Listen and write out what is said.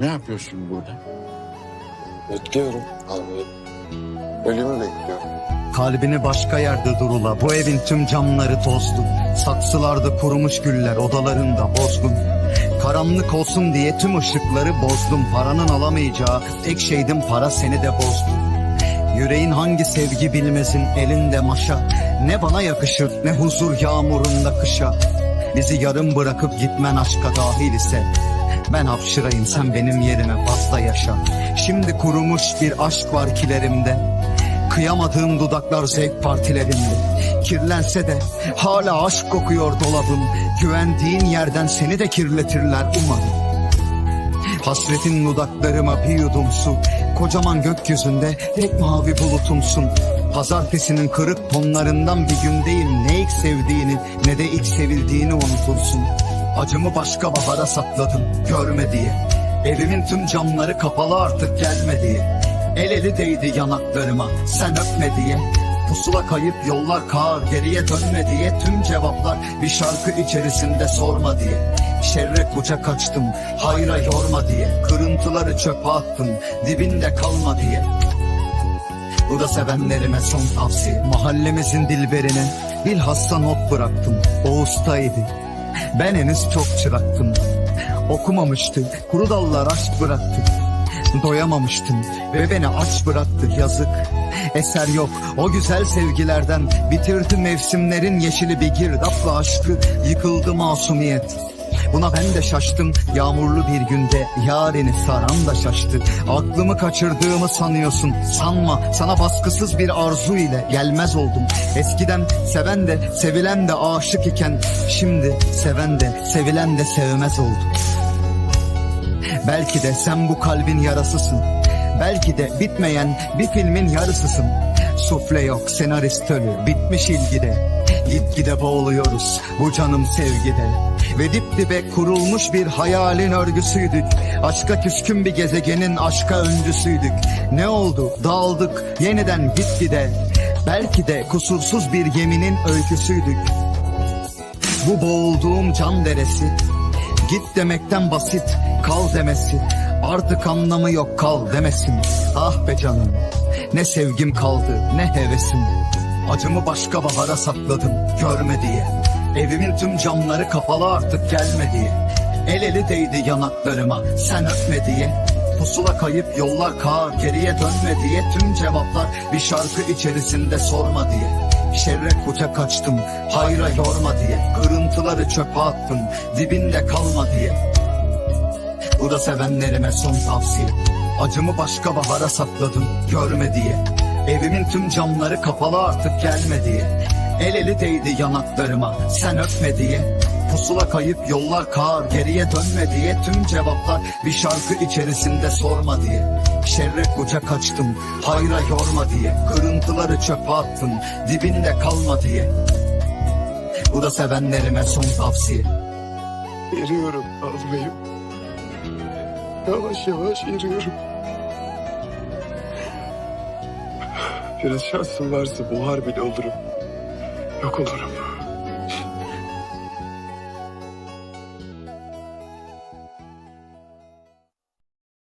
Ne yapıyorsun burada? Bekliyorum abi. Ölümü bekliyorum. Kalbini başka yerde durula Bu evin tüm camları tozlu Saksılarda kurumuş güller odalarında bozgun Karanlık olsun diye tüm ışıkları bozdum Paranın alamayacağı tek şeydim para seni de bozdu Yüreğin hangi sevgi bilmesin elinde maşa Ne bana yakışır ne huzur yağmurunda kışa Bizi yarım bırakıp gitmen aşka dahil ise ben hapşırayım sen benim yerime fazla yaşa. Şimdi kurumuş bir aşk var kilerimde. Kıyamadığım dudaklar zevk partilerinde. Kirlense de hala aşk kokuyor dolabım. Güvendiğin yerden seni de kirletirler umarım. Hasretin dudaklarıma bir yudum su Kocaman gökyüzünde tek mavi bulutumsun. Pazartesinin kırık tonlarından bir gündeyim Ne ilk sevdiğini ne de ilk sevildiğini unutursun Acımı başka bahara sakladım görme diye. Evimin tüm camları kapalı artık gelme diye. El eli değdi yanaklarıma sen öpme diye. Pusula kayıp yollar kağır geriye dönme diye. Tüm cevaplar bir şarkı içerisinde sorma diye. Şerre kucak açtım hayra yorma diye. Kırıntıları çöpe attım dibinde kalma diye. Bu da sevenlerime son tavsiye. Mahallemizin dilberine bilhassa not bıraktım. O ustaydı Ben henüz çok çıraktım. Okumamıştı kuru dallar aşk bıraktı Doyamamıştım ve beni aç bıraktı yazık. Eser yok o güzel sevgilerden Bitirdi mevsimlerin yeşili bir girdapla aşkı. Yıkıldı masumiyet Buna ben de şaştım. Yağmurlu bir günde yareni saran da şaştı. Aklımı kaçırdığımı sanıyorsun. Sanma sana baskısız bir arzu ile gelmez oldum. Eskiden seven de sevilen de aşık iken Şimdi seven de sevilen de sevmez oldu Belki de sen bu kalbin yarasısın. Belki de bitmeyen bir filmin yarısısın. Sufle yok senarist ölü bitmiş ilgide. Gitgide boğuluyoruz bu canım sevgide Ve dip dibe kurulmuş bir hayalin örgüsüydük. Aşka küskün bir gezegenin aşka öncüsüydük. Ne oldu? Dağıldık yeniden gitgide. Belki de kusursuz bir geminin öyküsüydük. Bu boğulduğum can deresi. Git demekten basit kal demesi. Artık anlamı yok kal demesin. Ah be canım ne sevgim kaldı ne hevesim. Acımı başka bahara sakladım görme diye Evimin tüm camları kapalı artık gelme diye El eli değdi yanaklarıma sen öpme diye. Pusula kayıp yollar kağır geriye dönme diye. Tüm cevaplar bir şarkı içerisinde sorma diye. Şerre kucak açtım hayra yorma diye. Kırıntıları çöpe attım dibinde kalma diye. Bu da sevenlerime son tavsiye. Acımı başka bahara sakladım görme diye. Evimin tüm camları kapalı artık gelme diye El eli değdi yanaklarıma. Sen öpme diye. Pusula kayıp yollar kağır geriye dönme diye. Tüm cevaplar bir şarkı içerisinde sorma diye. Şerre kucak açtım hayra yorma diye. Kırıntıları çöpe attım dibinde kalma diye. Bu da sevenlerime son tavsiye. Eriyorum ağlayıp. Yavaş yavaş eriyorum. Biraz şansım varsa buhar bile olurum. Yok olurum.